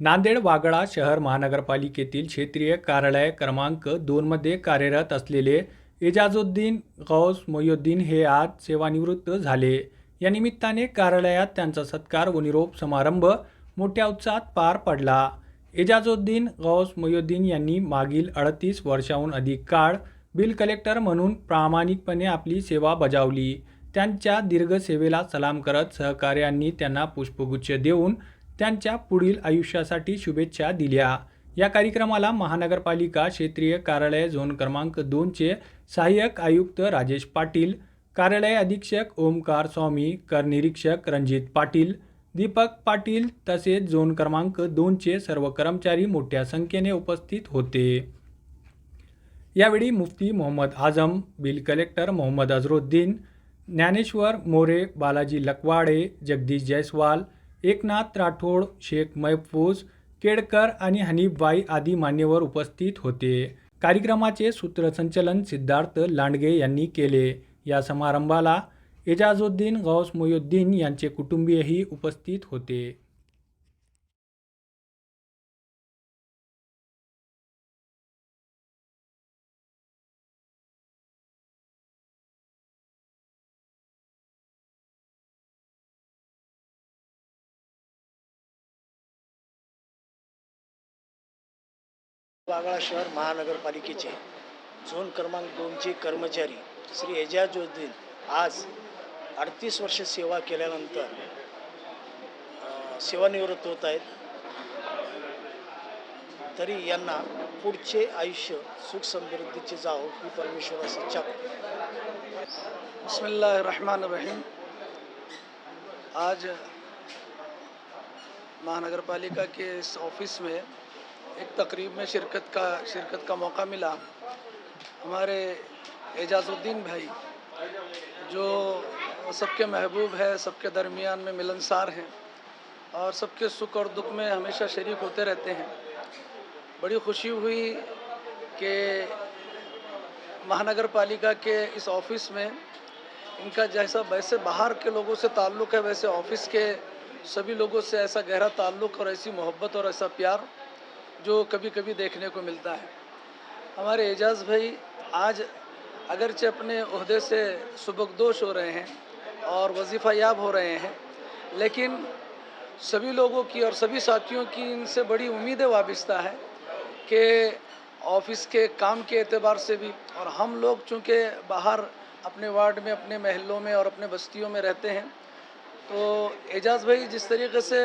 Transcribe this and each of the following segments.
नांदेड वागळा शहर महानगरपालिकेतील क्षेत्रीय कार्यालय क्रमांक दोनमध्ये कार्यरत असलेले एजाजुद्दीन गौस मोयुद्दीन हे आज सेवानिवृत्त झाले. या निमित्ताने कार्यालयात त्यांचा सत्कार व निरोप समारंभ मोठ्या उत्साहात पार पडला. एजाजुद्दीन गौस मोयुद्दीन यांनी मागील अडतीस वर्षाहून अधिक काळ बिल कलेक्टर म्हणून प्रामाणिकपणे आपली सेवा बजावली. त्यांच्या दीर्घ सेवेला सलाम करत सहकार्यांनी त्यांना पुष्पगुच्छ देऊन त्यांच्या पुढील आयुष्यासाठी शुभेच्छा दिल्या. या कार्यक्रमाला महानगरपालिका क्षेत्रीय कार्यालय झोन क्रमांक दोनचे सहाय्यक आयुक्त राजेश पाटील कार्यालय अधीक्षक ओमकार स्वामी करनिरीक्षक रणजित पाटील दीपक पाटील तसेच झोन क्रमांक दोनचे सर्व कर्मचारी मोठ्या संख्येने उपस्थित होते. यावेळी मुफ्ती मोहम्मद आझम बिल कलेक्टर मोहम्मद अझरुद्दीन ज्ञानेश्वर मोरे बालाजी लकवाडे जगदीश जयस्वाल एकनाथ राठोड शेख महफूज केडकर आणि हनीफबाई आदी मान्यवर उपस्थित होते. कार्यक्रमाचे सूत्रसंचलन सिद्धार्थ लांडगे यांनी केले. या समारंभाला एजाजुद्दीन गौस मोयुद्दीन यांचे कुटुंबीयही उपस्थित होते. वागळा शहर महानगरपालिकेचे झोन क्रमांक दोनचे कर्मचारी श्री एजाजुद्दीन आज अडतीस वर्ष सेवा केल्यानंतर सेवानिवृत्त होत आहेत. तरी यांना पुढचे आयुष्य सुख समृद्धीचे जावं ही परमेश्वरास इच्छा. रहीम आज महानगरपालिका के इस ऑफिस में एक तकरीब में शिरकत का शिरकत का मौका मिला। हमारे एजाज़ुद्दीन भाई, जो सबके महबूब है, सबके दरमियान में मिलनसार हैं और सबके सुख और दुख में हमेशा शरीक होते रहते हैं। बड़ी खुशी हुई कि महानगर पालिका के इस ऑफ़िस में इनका जैसा, वैसे बाहर के लोगों से ताल्लुक़ है, वैसे ऑफ़िस के सभी लोगों से ऐसा गहरा ताल्लुक़ और ऐसी मोहब्बत और ऐसा प्यार जो कभी कभी देखने को मिलता है। हमारे एजाज़ भाई आज अगरचे अपने अहदे से सुबकदोश हो रहे हैं और वजीफ़ा याब हो रहे हैं। लेकिन सभी लोगों की और सभी साथियों की इनसे बड़ी उम्मीदें वाबस्ता है कि ऑफ़िस के काम के अतबार से भी और हम लोग चूँकि बाहर अपने वार्ड में, अपने महलों में और अपने बस्तियों में रहते हैं तो एजाज़ भाई जिस तरीके से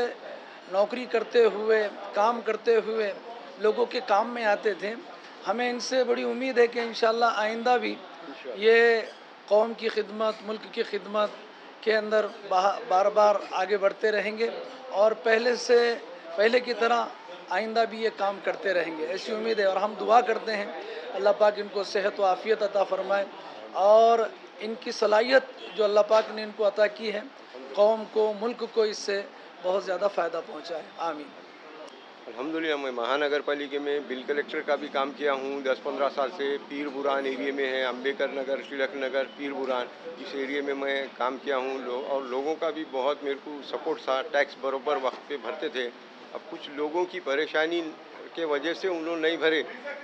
नौकरी करते हुए, काम करते हुए लोगों के काम में आते थे। हमें इनसे बड़ी उम्मीद है कि इन आइंदा भी ये कौम की खिदमत मुल्क की खिदमत के अंदर बार बार आगे बढ़ते रहेंगे और पहले से पहले की तरह आइंदा भी ये काम करते रहेंगे। ऐसी उम्मीद है और हम दुआ करते हैं अल्लाह पाक इनको सेहत व आफ़ियत अता फ़रमाए और इनकी सलाहियत जो अल्लाह पाक ने इनको अता की है कौम को मुल्क को इससे बहुत ज़्यादा फ़ायदा पहुँचाए। आमीन। अल्हम्दुलिल्लाह मैं महानगर पालिका में बिल कलेक्टर का भी काम किया हूँ। दस पंद्रह साल से पीर बुरान एरिया में है अम्बेकर नगर तिलक नगर पीर बुरान इस एरिए में मैं काम किया हूँ। लो, और लोगों का भी बहुत मेरे को सपोर्ट था टैक्स बरोबर वक्त पे भरते थे। अब कुछ लोगों की परेशानी के वजह से उन लोग नहीं भरे।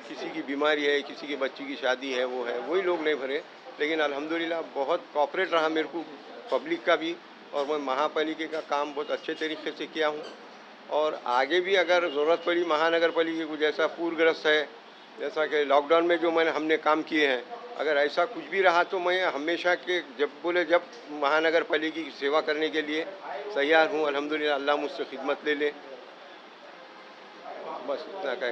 किसी की बीमारी है किसी के बच्चे की शादी है वो है वही लोग नहीं भरे। लेकिन अलहमदिल्ला बहुत कॉपरेट रहा मेरे को पब्लिक का भी। और मैं महापालिका का काम बहुत अच्छे तरीके से किया हूँ। और आगे भी अगर ज़रूरत पड़ी महानगर पालिका को जैसा पूर्वग्रस्त है, जैसा कि लॉकडाउन में जो मैंने, हमने काम किए हैं, अगर ऐसा कुछ भी रहा तो मैं हमेशा के, जब बोले, जब महानगर पालिका की सेवा करने के लिए तैयार हूँ अलहमदिल्ला अल्लाह मुझसे खिदमत ले लें। बस इतना कह